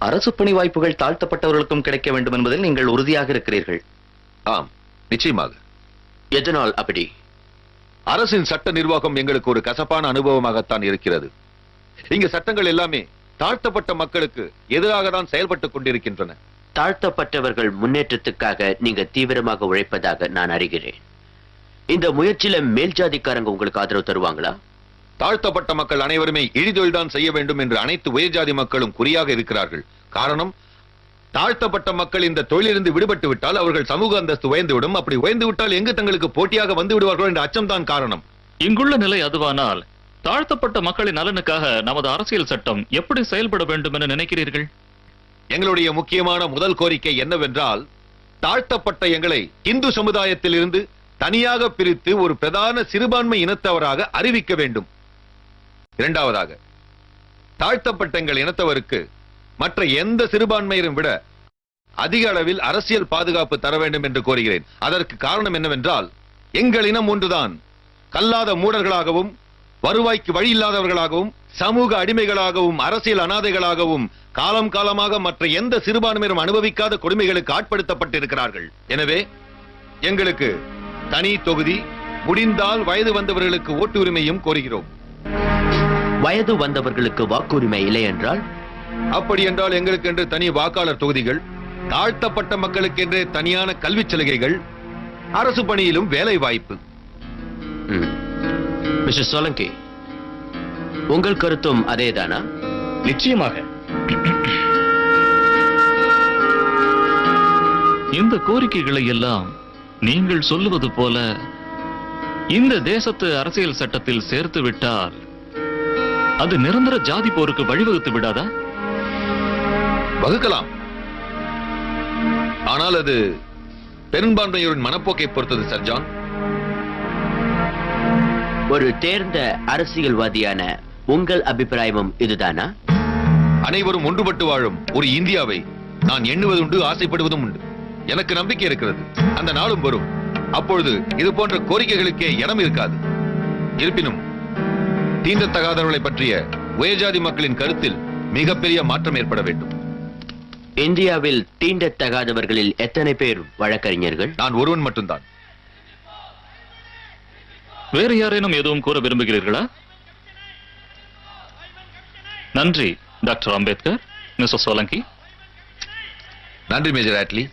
அரசு பணி வாய்ப்புகள் தாழ்த்தப்பட்டவர்களுக்கும் கிடைக்க வேண்டும் என்பதில் நீங்கள் உறுதியாக இருக்கிறீர்கள். ஆம் நிச்சயமாக. எதனால் அப்படி? அரசின் சட்ட நிர்வாகம் எங்களுக்கு ஒரு கசப்பான அனுபவமாகத்தான் இருக்கிறது. இங்க சட்டங்கள் எல்லாமே தாழ்த்தப்பட்ட மக்களுக்கு எதிராக தான் செயல்பட்டுக் கொண்டிருக்கின்றன. தாழ்த்தப்பட்டவர்கள் முன்னேற்றத்துக்காக நீங்க தீவிரமாக உழைப்பதாக நான் அறிகிறேன். இந்த முயற்சியில மேல் ஜாதிக்காரங்க உங்களுக்கு ஆதரவு தருவாங்களா? தாழ்த்தப்பட்ட மக்கள் அனைவருமே இழிதொழில்தான் செய்ய வேண்டும் என்று அனைத்து உயர்ஜாதி மக்களும் குறியாக இருக்கிறார்கள். காரணம் தாழ்த்தப்பட்ட மக்கள் இந்த தொழிலிருந்து விடுபட்டு விட்டால் அவர்கள் சமூக அந்தஸ்து உயர்ந்துவிடும். அப்படி உயர்ந்து விட்டால் எங்கு தங்களுக்கு போட்டியாக வந்து விடுவார்கள் என்ற அச்சம்தான் காரணம். இங்குள்ள நிலை அதுவானால் தாழ்த்தப்பட்ட மக்களின் நலனுக்காக நமது அரசியல் சட்டம் எப்படி செயல்பட வேண்டும் என நினைக்கிறீர்கள்? எங்களுடைய முக்கியமான முதல் கோரிக்கை என்னவென்றால் தாழ்த்தப்பட்ட எங்களை இந்து சமுதாயத்தில் இருந்து தனியாக பிரித்து ஒரு பிரதான சிறுபான்மை இனத்தவராக அறிவிக்க வேண்டும். இரண்டாவதாக தாழ்த்தப்பட்ட எங்கள் இனத்தவருக்கு மற்ற எந்த சிறுபான்மையரும் விட அதிக அளவில் அரசியல் பாதுகாப்பு தர வேண்டும் என்று கோருகிறேன். அதற்கு காரணம் என்னவென்றால் எங்கள் இனம் ஒன்றுதான் கல்லாத மூடர்களாகவும் வருவாய்க்கு வழி இல்லாதவர்களாகவும் சமூக அடிமைகளாகவும் அரசியல் அனாதைகளாகவும் காலம் காலமாக மற்ற எந்த சிறுபான்மையினரும் அனுபவிக்காத கொடுமைகளுக்கு ஆட்படுத்தப்பட்டிருக்கிறார்கள். எனவே எங்களுக்கு தனி தொகுதி முடிந்தால் வயது வந்தவர்களுக்கு ஓட்டு உரிமையும் கோருகிறோம். வயது வந்தவர்களுக்கு வாக்குரிமை இல்லை என்றால்? அப்படி என்றால் எங்களுக்கென்று தனி வாக்காளர் தொகுதிகள் தாழ்த்தப்பட்ட மக்களுக்கென்றே தனியான கல்விச் சலுகைகள் அரசு பணியிலும் வேலை வாய்ப்பு மிஸ்டர் சோலங்கி உங்கள் கருத்தும் அதேதானா? நிச்சயமாக. இந்த கோரிக்கைகளை எல்லாம் நீங்கள் சொல்லுவது போல இந்த தேசத்து அரசியல் சட்டத்தில் சேர்த்து விட்டால் அது நிரந்தர ஜாதி போருக்கு வழிவகுத்து விடாதா? வகுக்கலாம். ஆனால் அது பெரும்பான்மையோரின் மனப்போக்கை பொறுத்தது சர்ஜான் ஒரு தேர்ந்த அரசியல்வாதியான உங்கள் அபிப்பிராயமும் இதுதானா? அனைவரும் ஒன்றுபட்டு வாழும் ஒரு இந்தியாவை நான் எண்ணுவதுண்டு ஆசைப்படுவதும் உண்டு. எனக்கு நம்பிக்கை இருக்கிறது. அந்த நாளும் வரும். அப்பொழுது இது போன்ற கோரிக்கைகளுக்கே இடம் இருக்காது. இருப்பினும் தீண்டத்தகாதவர்களை பற்றிய உயர்ஜாதி மக்களின் கருத்தில் மிகப்பெரிய மாற்றம் ஏற்பட வேண்டும். இந்தியாவில் தீண்டத்தகாதவர்களில் எத்தனை பேர் வழக்கறிஞர்கள்? நான் ஒருவன் மட்டும்தான். வேறு யாரேனும் எதுவும் கூற விரும்புகிறீர்களா? நன்றி டாக்டர் அம்பேத்கர் மிஸ்டர் சோலங்கி. நன்றி மேஜர் ஆட்லி.